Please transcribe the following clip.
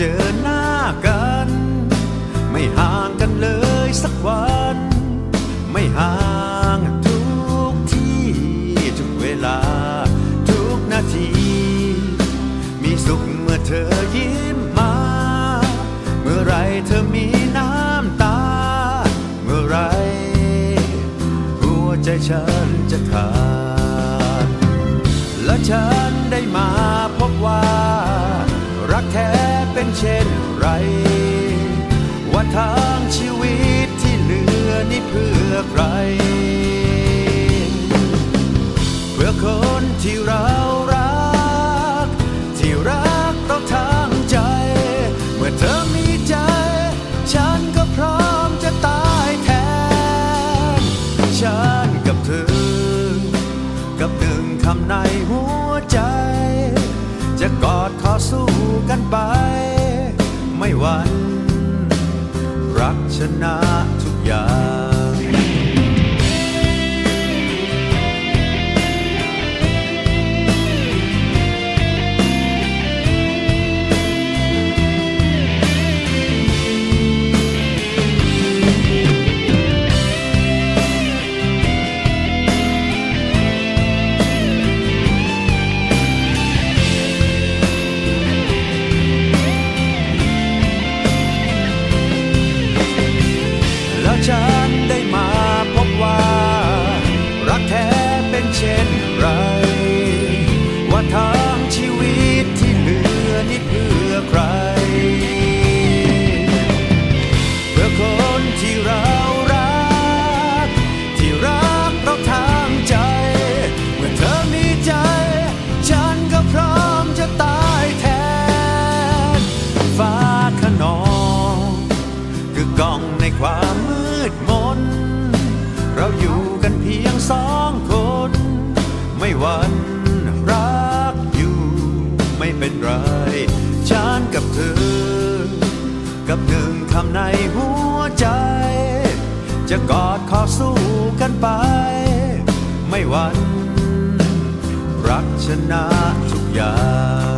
เจอหน้ากัน ไม่ห่างกันเลยสักวัน ไม่ห่างทุกที่ทุกเวลา ทุกนาที มีสุขเมื่อเธอยิ้มมา เมื่อไรเธอมีน้ำตา เมื่อไร หัวใจฉันจะขาดและฉันได้มาพบว่า รักแท้ เป็นเช่นไร ว่าทางชีวิตที่เหลือนี่เพื่อใคร เพื่อคนที่เรารัก ที่รักเราทางใจ เมื่อเธอมีใจ ฉันก็พร้อมจะตายแทน ฉันกับเธอ กับหนึ่งคำในหัวใจ จะกอดขอสู้กันไป วัน รักชนะทุกอย่าง ไม่หวันรักอยู่ไม่เป็นไร ฉันกับเธอ กับหนึ่งคำในหัวใจ จะกอดขอสู้กันไป ไม่หวันรักชนะทุกอย่าง